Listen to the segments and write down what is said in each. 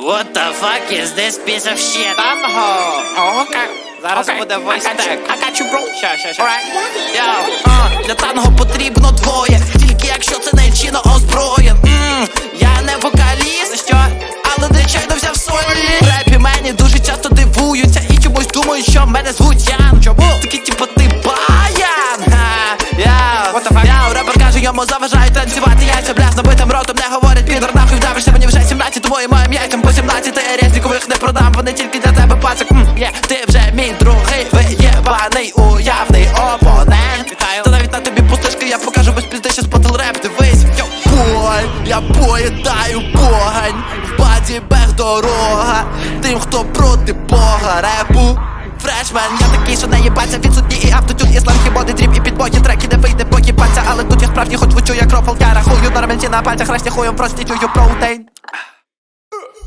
What the fuck is this piece of shit? Танго! О, окей. Зараз Окей. буде you. I got you, bro. Ща, ща, ща. Alright. Yo, а, для танго потрібно двоє, тільки якщо це не вчено озброєн. М, я не вокаліст, що? Але нечайно взяв солі. Репі мені дуже часто дивуються і чомусь думають, що мене звуть Ян. Чому? Такі типу ти баян. Ха, я, What the fuck? я, репер каже, йому заважають танцювати яйця, бля, з набитим ротом не говорять що спотел реп, дивись, йо, боль, я поїдаю погань, в баді бег дорога, тим, хто проти бога. Репу. Фрешмен, я такий, що не їбаться. Відсутні і автотюн, і сланги, боди, дріб і підбоки, треки, не вийде поїбаться, але тут я справді хоч вичу, як рофл, я рахую на рамельці на пальцях, решті хуєм чую проутейн.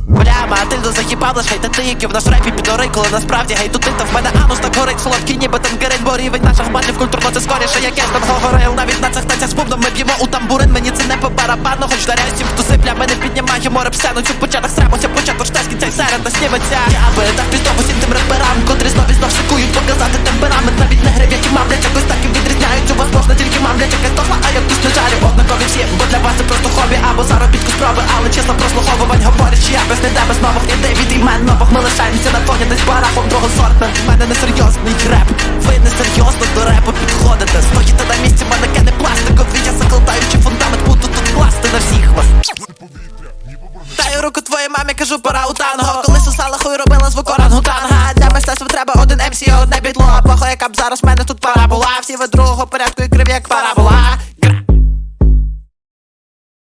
Бля, Матильду заїбав лише татики в нас репі підори, коли насправді гей тут та в мене анус так горить. Солодкий, ніби тангерин, бо рівень наших батлів культурно це скоріше, як я там говорив Навіть на цих танцях б'ємо у тамбурин, мені це не по барабану, хоч даряюсь тим, хто сипля, ми не піднімаємо реп-сцену, цю початок срамося, початок штес, кінця й серед нас сніметься. Я би так піздов усім тим реперам, котрі знов і знов шикують показати темперамент, навіть не гриб, які мамлять, якось так і відрізняють, у вас можна тільки мамлять, якась дохла, а я тут не жарю, однакові всі, бо для вас це просто хобі або заробітку спроби, але чесно прослуховувань говорять, я без не без нових ідей від імен нових ми лишаємося на фоні десь барахом другосортним В мене несерйозний реп, ви несерйозно до Даю руку твоїй мамі, кажу, пора у танго. Коли сосала хуй робила звук орангутанга. Для мистецтва треба один МС і одне бітло А похуй, яка б зараз в мене тут пара була. Всі ви другого порядку і криві, як парабола